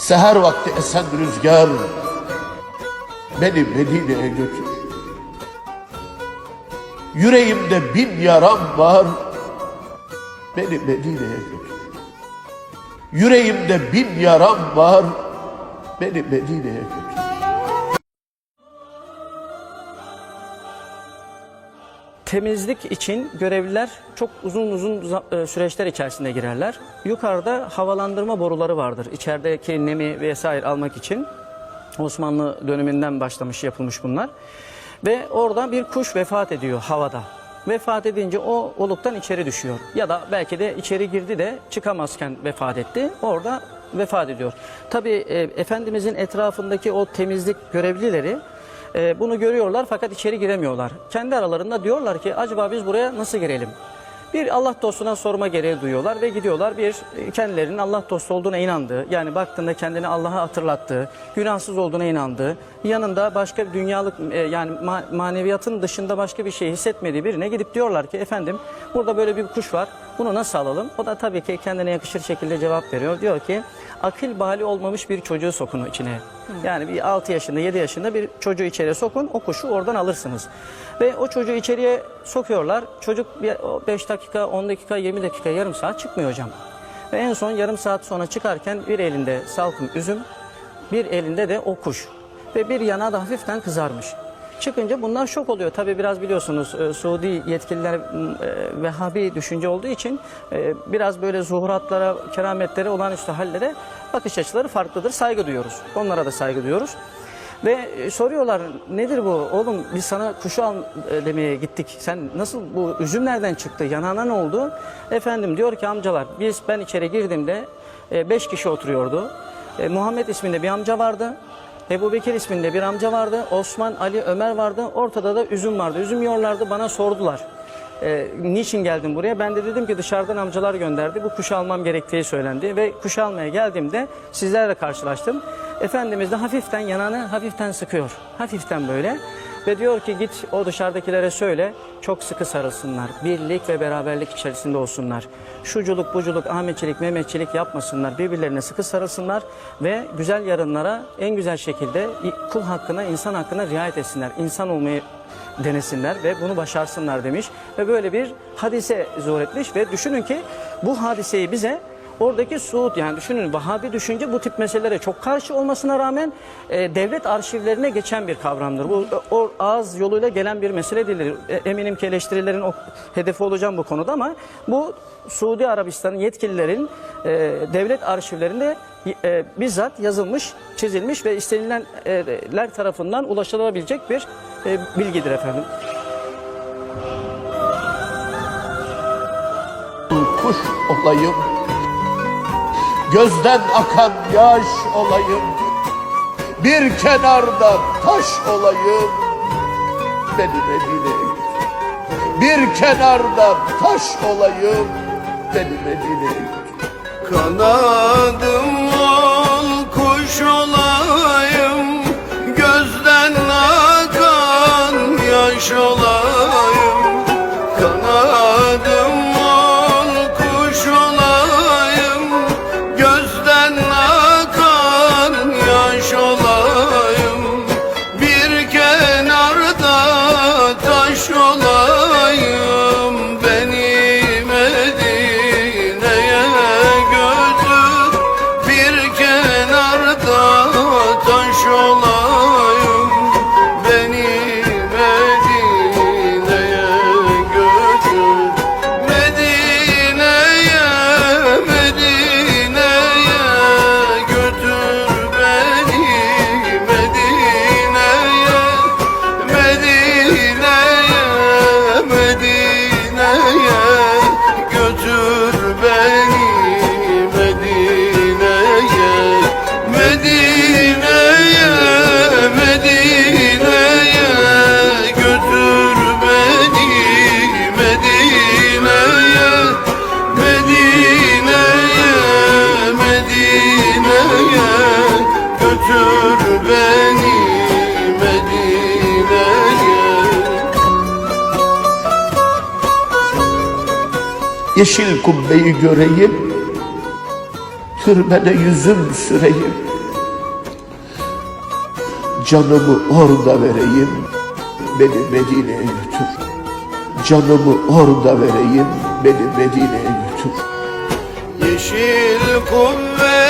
Seher vakti esen rüzgar beni Medine'ye götür. Yüreğimde bin yaram var beni Medine'ye götür. Yüreğimde bin yaram var beni Medine'ye götür. Temizlik için görevliler çok uzun uzun e, süreçler içerisinde girerler. Yukarıda havalandırma boruları vardır. İçerideki nemi vesaire almak için. Osmanlı döneminden başlamış yapılmış bunlar. Ve orada bir kuş vefat ediyor havada. Vefat edince o oluktan içeri düşüyor. Ya da belki de içeri girdi de çıkamazken vefat etti. Orada vefat ediyor. Tabii e, Efendimizin etrafındaki o temizlik görevlileri e, bunu görüyorlar fakat içeri giremiyorlar. Kendi aralarında diyorlar ki acaba biz buraya nasıl girelim? Bir Allah dostuna sorma gereği duyuyorlar ve gidiyorlar bir e, kendilerinin Allah dostu olduğuna inandığı yani baktığında kendini Allah'a hatırlattığı, günahsız olduğuna inandığı, yanında başka bir dünyalık e, yani ma- maneviyatın dışında başka bir şey hissetmediği birine gidip diyorlar ki efendim burada böyle bir kuş var bunu nasıl alalım? O da tabii ki kendine yakışır şekilde cevap veriyor. Diyor ki akıl bali olmamış bir çocuğu sokun içine. Yani bir 6 yaşında 7 yaşında bir çocuğu içeriye sokun o kuşu oradan alırsınız. Ve o çocuğu içeriye sokuyorlar. Çocuk 5 dakika 10 dakika 20 dakika yarım saat çıkmıyor hocam. Ve en son yarım saat sonra çıkarken bir elinde salkım üzüm bir elinde de o kuş. Ve bir yana da hafiften kızarmış. Çıkınca bunlar şok oluyor. Tabi biraz biliyorsunuz e, Suudi yetkililer e, Vehhabi düşünce olduğu için e, biraz böyle zuhuratlara, kerametlere, olağanüstü hallere bakış açıları farklıdır. Saygı duyuyoruz. Onlara da saygı duyuyoruz. Ve e, soruyorlar nedir bu oğlum biz sana kuşu al e, demeye gittik. Sen nasıl bu üzüm nereden çıktı? Yanağına ne oldu? Efendim diyor ki amcalar biz ben içeri girdiğimde e, beş kişi oturuyordu. Muhammed isminde bir amca vardı. Ebu Bekir isminde bir amca vardı. Osman, Ali, Ömer vardı. Ortada da üzüm vardı. Üzüm yiyorlardı bana sordular. E, niçin geldin buraya? Ben de dedim ki dışarıdan amcalar gönderdi. Bu kuşu almam gerektiği söylendi. Ve kuşu almaya geldiğimde sizlerle karşılaştım. Efendimiz de hafiften yanağını hafiften sıkıyor. Hafiften böyle. Ve diyor ki git o dışarıdakilere söyle çok sıkı sarılsınlar. Birlik ve beraberlik içerisinde olsunlar. Şuculuk, buculuk, Ahmetçilik, Mehmetçilik yapmasınlar. Birbirlerine sıkı sarılsınlar ve güzel yarınlara en güzel şekilde kul hakkına, insan hakkına riayet etsinler. İnsan olmayı denesinler ve bunu başarsınlar demiş. Ve böyle bir hadise zuhur etmiş ve düşünün ki bu hadiseyi bize Oradaki Suud yani düşünün Vahabi düşünce bu tip meselelere çok karşı olmasına rağmen e, devlet arşivlerine geçen bir kavramdır. Bu e, o ağız yoluyla gelen bir mesele değildir. E, eminim ki eleştirilerin o hedefi olacağım bu konuda ama bu Suudi Arabistan'ın yetkililerin e, devlet arşivlerinde e, bizzat yazılmış, çizilmiş ve istenilenler tarafından ulaşılabilecek bir e, bilgidir efendim. kuş olayım Gözden akan yaş olayım. Bir kenarda taş olayım. Beni Medine'ye Bir kenarda taş olayım. Beni Medine'ye Kanadım ol kuş olayım yaş götür beni Medine'ye. Yeşil kubbeyi göreyim türbene yüzüm süreyim. Canımı orada vereyim Beni Medine'ye götür. Canımı orada vereyim Beni Medine'ye götür. Yeşil kubbe